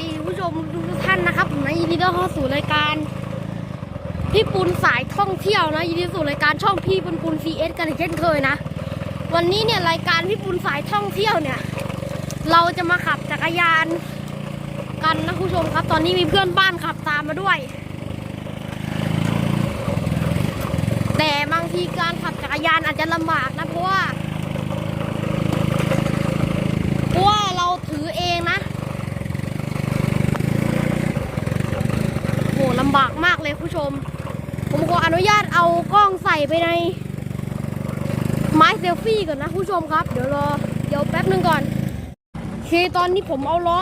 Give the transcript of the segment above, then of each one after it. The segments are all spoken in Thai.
ดีผู้ชมทุกท่านนะครับผมนะยินดีต้อนรับสู่รายการ พี่ปุณสายท่องเที่ยวนะยินดีสู่รายการช่องพี่ปุณปุณซีเอสกันอีกเช่นเคยนะ วันนี้เนี่ยรายการพี่ปุณสายท่องเที่ยวเนี่ย เราจะมาขับจักรยาน กันนะผู้ชมครับ ตอนนี้มีเพื่อนบ้านขับตามมาด้วย แต่บางทีการขับจักรยานอาจจะลำบากนะเพราะว่าเพราะว่าเราถือเองนะ โหลำบากมากเลยผู้ชม ผมขออนุญาตเอากล้องใส่ไปใน ไม้เซลฟี่ก่อนนะผู้ชมครับ เดี๋ยวรอเดี๋ยวแป๊บนึงก่อนโอเคตอนนี้ผมเอาล้อ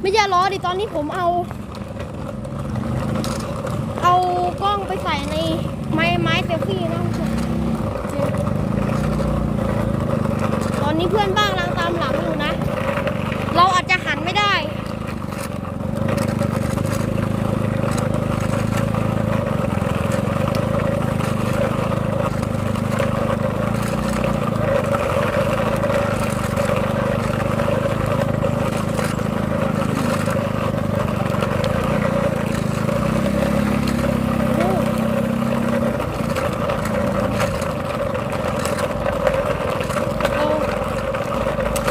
ไม่ใช่ล้อดิตอนนี้ผมเอา เอากล้องไปใส่ในไม้ไม้เซลฟี่นะผู้ชมตอนนี้เพื่อนบ้านกำลังตามหลังอยู่นะ เราอาจจะหันไม่ได้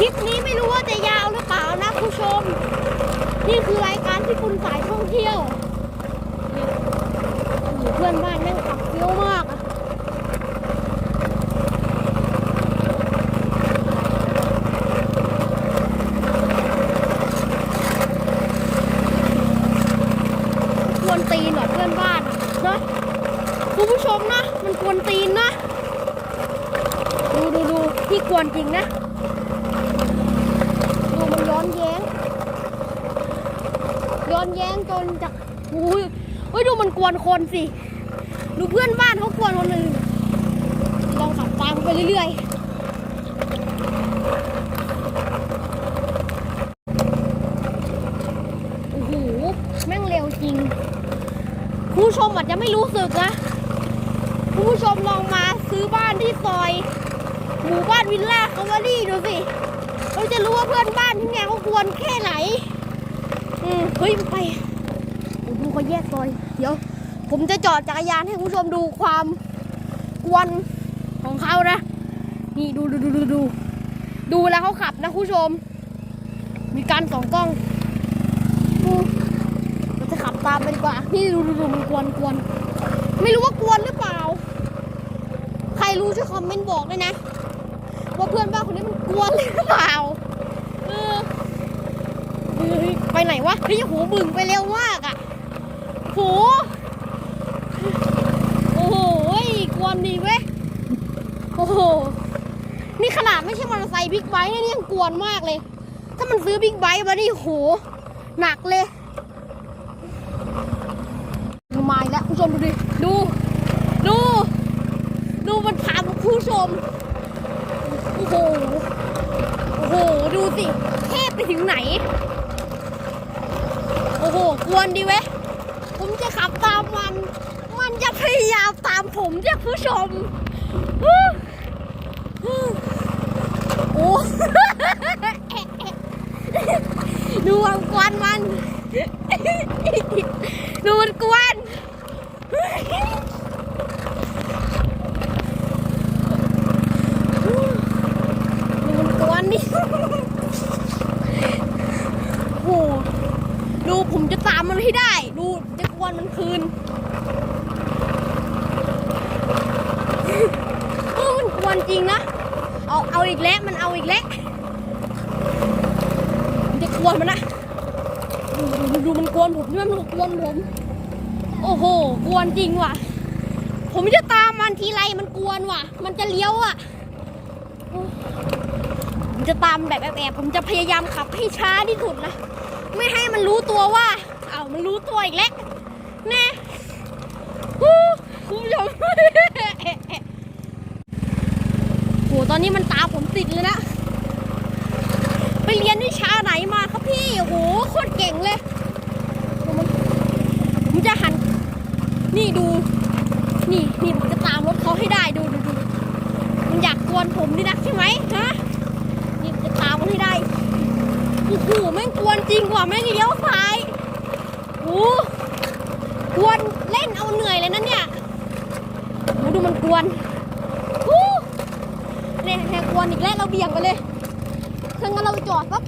คลิปนี้ไม่รู้ว่าจะยาวหรือเปล่านะผู้ชม นี่คือรายการที่คุณสายท่องเที่ยวนี่โอ้โหเพื่อนบ้านแม่งขับเฟี้ยวมากอะกวนตีนเหรอเพื่อนบ้านอะเนอะคุณผู้ชมนะ มันกวนตีนนะ ดูดูดูที่กวนจริงนะ ดูมันย้อนแย้ง ย้อนแย้งจนจากอุ้ยเฮ้ยดูมันกวนคนสิ ดูเพื่อนบ้านเขากวนคนหนึ่งลองขับตามไปเรื่อยๆโอ้โหแม่งเร็วจริง ผู้ชมอาจจะไม่รู้สึกนะ ผู้ชมลองมาซื้อบ้านที่ซอย หมู่บ้านวิลล่าคาวารี่ดูสิ เราจะรู้ว่าเพื่อนบ้านที่เนี่ยเขากวนแค่ไหน อืมเฮ้ยไปดูเขาแยกซอย เดี๋ยว ผมจะจอดจักรยานให้คุณผู้ชมดูความกวนของเขานะ นี่ดูดูดูดูดูดูแล้วเขาขับนะคุณผู้ชม มีการสองกล้องดูเราจะขับตามไปดีกว่า นี่ดูดูดูมันกวนกวนไม่รู้ว่ากวนหรือเปล่า ใครรู้ช่วยคอมเมนต์บอกด้วยนะ ว่าเพื่อนบ้านคนนี้มันกวนหรือเปล่า ไปไหนวะเฮ้ยโหบึ่งไปเร็วมากอะโหโอ้โหกวนดีเว้ยโอ้โหนี่ขนาดไม่ใช่มอเตอร์ไซค์บิ๊กไบค์นี่ยังกวนมากเลย ถ้ามันซื้อบิ๊กไบค์มานี่โหหนักเลยดูมาแล้วผู้ชมดูดิดู ดู ดูมันทำผู้ชมโอ้โหโอ้โห ดูสิ เทพไปถึงไหน อ้โหกวนดีเว้ยผมจะขับตามมัน มันจะพยายามตามผมจ้ะผู้ชมฮู้ฮู้โอ้ ดูความกวนมัน ดูมันกวน ดูมันกวนนี่ โอ้โห ดูผมจะตามมันให้ได้ ดู จะกวนมันคืนเออมันกวนจริงนะ เอาเอาอีกแล้วมันเอาอีกแล้วมันจะกวนมันนะดูดูมันกวนผมนี่มันกวนผม โอ้โห กวนจริงว่ะ ผมจะตามมันทีไรมันกวนว่ะ มันจะเลี้ยวอะผมจะตามแบบแอบๆผมจะพยายามขับให้ช้าที่สุดนะ ไม่ให้มันรู้ตัวว่า เอามันรู้ตัวอีกแล้ว แน่คุณผู้ชมโหตอนนี้มันตาผมติดเลยนะ ไปเรียนวิชาไหนมาครับพี่โอ้โหโคตรเก่งเลยผมจะหัน นี่ดู นี่นี่ผมจะตามรถเขาให้ได้ดูดูดูมันอยากกวนผมนี่นักใช่ไหมฮะนี่จะตามมันให้ได้โอ้โหแม่งกวนจริงกว่าแม่งเลี้ยวซ้ายโอ้ กวนเล่นเอาเหนื่อยเลยนะเนี่ยโอ้ดูมันกวนโอ้เนี่ยแหกกวนอีกแล้วเราเบี่ยงไปเลยถ้างั้นเราไปจอดปั๊บ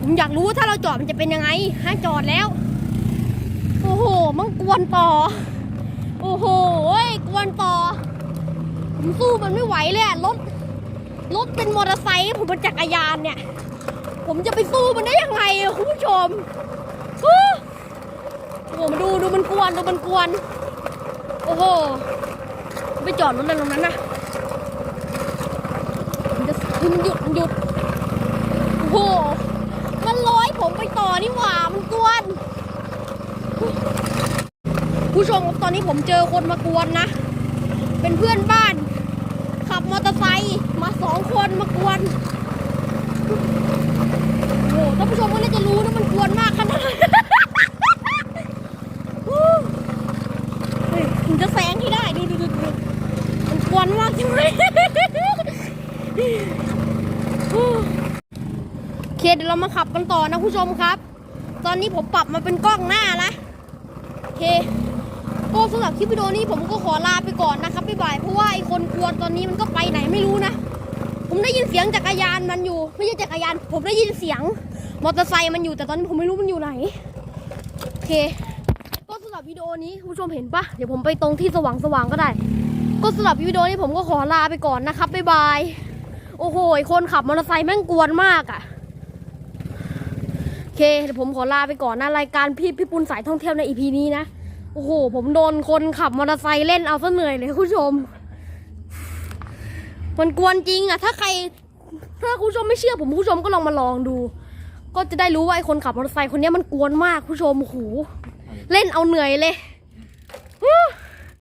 ผมอยากรู้ว่าถ้าเราจอดมันจะเป็นยังไงห้าจอดแล้ว โอ้โหมันกวนต่อ โอ้โหเอ้ยกวนต่อ ผมสู้มันไม่ไหวเลยรถรถเป็นมอเตอร์ไซค์ผมเป็นจักรยานเนี่ย ผมจะไปสู้มันได้ยังไงคุณผู้ชม โอ้โหมาดูดูมันกวนดูมันกวน โอ้โห ไปจอดรถนั่นตรงนั้นนะมันจะคือมันหยุดมันหยุด โอ้โห มันร้อยผมไปต่อนี่หว่า มันกวน ผู้ชมตอนนี้ผมเจอคนมากวนนะ เป็นเพื่อนบ้าน ขับมอเตอร์ไซค์มาสองคนมากวน โอ้โหท่านผู้ชมก็น่าจะรู้นะมันกวนมากขนาดไหน เฮ้ยผมจะแซงให้ได้ ดูดูดูดูมันกวนมากจริงไหม โอ เคเดี๋ยวเรามาขับกันต่อนะผู้ชมครับ ตอนนี้ผมปรับมาเป็นกล้องหน้าแล้วโอเคก็สำหรับคลิปวิดีโอนี้ผมก็ขอลาไปก่อนนะครับบ๊ายบายเพราะว่าไอคนกวนตอนนี้มันก็ไปไหนไม่รู้นะ ผมได้ยินเสียงจักรยานมันอยู่ ไม่ใช่จักรยาน ผมได้ยินเสียงมอเตอร์ไซค์มันอยู่แต่ตอนนี้ผมไม่รู้มันอยู่ไหนโอเค ก็สำหรับวิดีโอนี้คุณผู้ชมเห็นปะเดี๋ยวผมไปตรงที่สว่างสว่างก็ได้ ก็สำหรับวิดีโอนี้ผมก็ขอลาไปก่อนนะครับบ๊ายบายโอ้โหคนขับมอเตอร์ไซค์แม่งกวนมากอะโอ เคเดี๋ยวผมขอลาไปก่อนนะรายการพี่พี่ปุณสายท่องเที่ยวในอีพีนี้นะ โอ้โห ผมโดนคนขับมอเตอร์ไซค์เล่นเอาซะเหนื่อยเลยคุณผู้ชม มันกวนจริงอะถ้าใคร ถ้าคุณผู้ชมไม่เชื่อผมคุณผู้ชมก็ลองมาลองดู ก็จะได้รู้ว่าไอ้คนขับมอเตอร์ไซค์คนนี้มันกวนมากคุณผู้ชมโอ้โหเล่นเอาเหนื่อยเลย